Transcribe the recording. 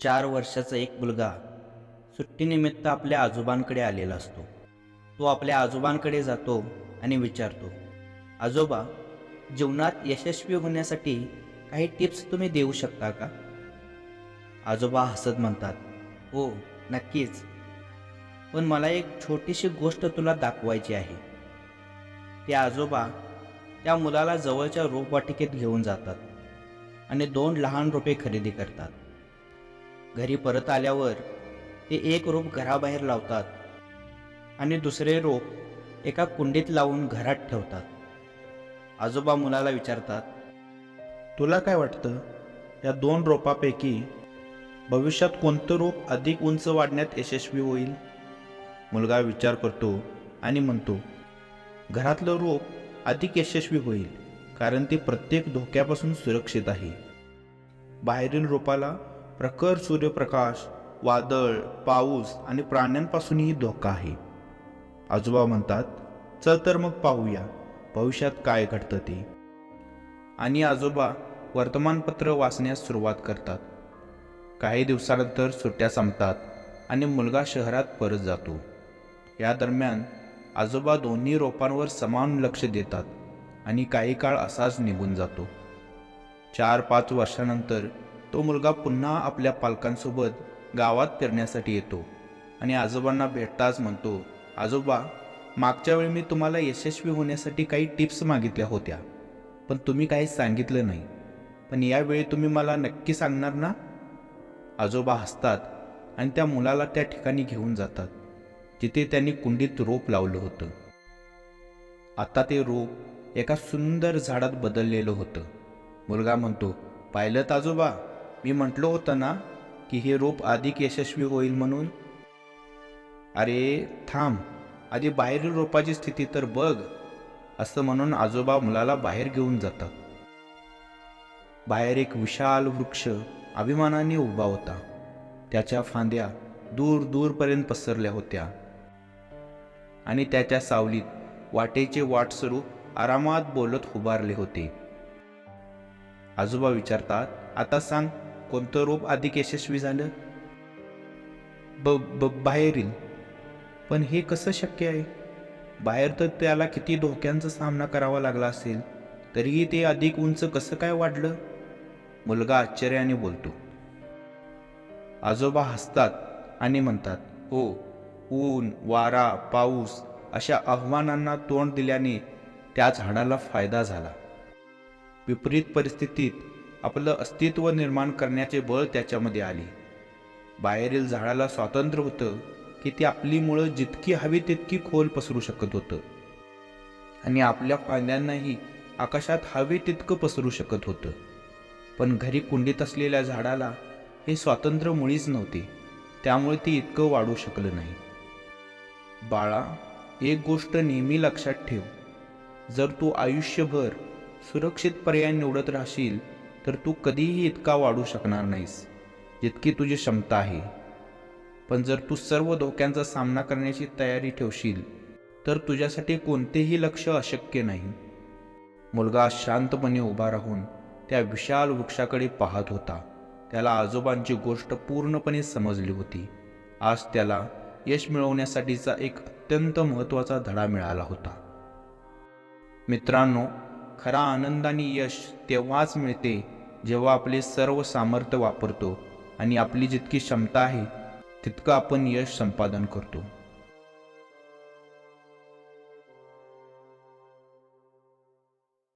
चार वर्षाचा एक मुलगा सुट्टीनिमित्त आपल्या आजोबांकडे आलेला असतो. तो आपल्या आजोबांकडे जातो आणि विचारतो आजोबा जीवनात यशस्वी होण्यासाठी काही टिप्स तुम्ही देऊ शकता का? आजोबा हसत म्हणतात हो नक्कीच. पण मला एक छोटीशी गोष्ट तुला दाखवायची आहे. ते आजोबा त्या मुलाला जवळच्या रोपवाटिकेत घेऊन जातात आणि दोन लहान रोपे खरेदी करतात. घरी परत आल्यावर ते एक रोप घराबाहेर लावतात आणि दुसरे रोप एका कुंडीत लावून घरात ठेवतात. आजोबा मुलाला विचारतात तुला काय वाटतं? या दोन रोपापैकी भविष्यात कोणतं रोप अधिक उंच वाढण्यात यशस्वी होईल? मुलगा विचार करतो आणि म्हणतो घरातलं रोप अधिक यशस्वी होईल कारण ते प्रत्येक धोक्यापासून सुरक्षित आहे. बाहेरील रोपाला प्रखर सूर्यप्रकाश वादळ पाऊस आणि प्राण्यांपासूनही धोका आहे. आजोबा म्हणतात चल तर मग पाहूया भविष्यात काय घडतं ते. आणि आजोबा वर्तमानपत्र वाचण्यास सुरुवात करतात. काही दिवसानंतर सुट्ट्या संपतात आणि मुलगा शहरात परत जातो. या दरम्यान आजोबा दोन्ही रोपांवर समान लक्ष देतात आणि काही काळ असाच निघून जातो. चार पाच वर्षानंतर तो मुलगा पुन्हा आपल्या पालकांसोबत गावात फिरण्यासाठी येतो. आणि आजोबांना भेटताच म्हणतो आजोबा मागच्या वेळी मी तुम्हाला यशस्वी होण्यासाठी काही टिप्स मागितल्या होत्या पण तुम्ही काही सांगितलं नाही. पण यावेळी तुम्ही मला नक्की सांगणार ना? आजोबा हसतात आणि त्या मुलाला त्या ठिकाणी घेऊन जातात जिथे त्यांनी कुंडीत रोप लावलं होतं. आता ते रोप एका सुंदर झाडात बदललेलं होतं. मुलगा म्हणतो पाहिलं आजोबा? मी म्हटलो होतं ना की हे रोप अधिक यशस्वी होईल म्हणून. अरे थांब. आधी बाहेरील रोपाची स्थिती तर बघ. असं म्हणून आजोबा मुलाला बाहेर घेऊन जातात. बाहेर एक विशाल वृक्ष अभिमानाने उभा होता. त्याच्या फांद्या दूर दूरपर्यंत पसरल्या होत्या. आणि त्याच्या सावलीत वाटेचे वाटस्वरूप आरामात बोलत उभारले होते. आजोबा विचारतात आता सांग कोणतं रूप अधिक यशस्वी झालं? ब ब बाहेरील. पण हे कसं शक्य आहे? बाहेर तर त्याला किती धोक्यांचा सामना करावा लागला असेल तरीही ते अधिक उंच कसं काय वाढलं? मुलगा आश्चर्याने बोलतो. आजोबा हसतात आणि म्हणतात हो ऊन वारा पाऊस अशा आव्हानांना तोंड दिल्याने त्या झाडाला फायदा झाला. विपरीत परिस्थितीत आपलं अस्तित्व निर्माण करण्याचे बळ त्याच्यामध्ये आले. बाहेरील झाडाला स्वातंत्र्य होतं की ती आपली मुळं जितकी हवी तितकी खोल पसरू शकत होतं. आणि आपल्या फांद्यांनाही आकाशात हवे तितकं पसरू शकत होतं. पण घरी कुंडीत असलेल्या झाडाला हे स्वातंत्र्य मुळीच नव्हते. त्यामुळे ती इतकं वाढू शकलं नाही. बाळा एक गोष्ट नेहमी लक्षात ठेव. जर तू आयुष्यभर सुरक्षित पर्याय निवडत राहशील तर तू कधीही इतका वाढू शकणार नाहीस जितकी तुझी क्षमता आहे. पण जर तू सर्व धोक्यांचा सामना करण्याची तयारी ठेवशील तर तुझ्यासाठी कोणतेही लक्ष अशक्य नाही. मुलगा शांतपणे उभा राहून त्या विशाल वृक्षाकडे पाहत होता. त्याला आजोबांची गोष्ट पूर्णपणे समजली होती. आज त्याला यश मिळवण्यासाठीचा एक अत्यंत महत्त्वाचा धडा मिळाला होता. मित्रांनो खरा आनंद आणि यश तेव्हाच मिळते जेव्हा आपले सर्व सामर्थ्य वापरतो आणि आपली जितकी क्षमता आहे तितकं आपण यश संपादन करतो.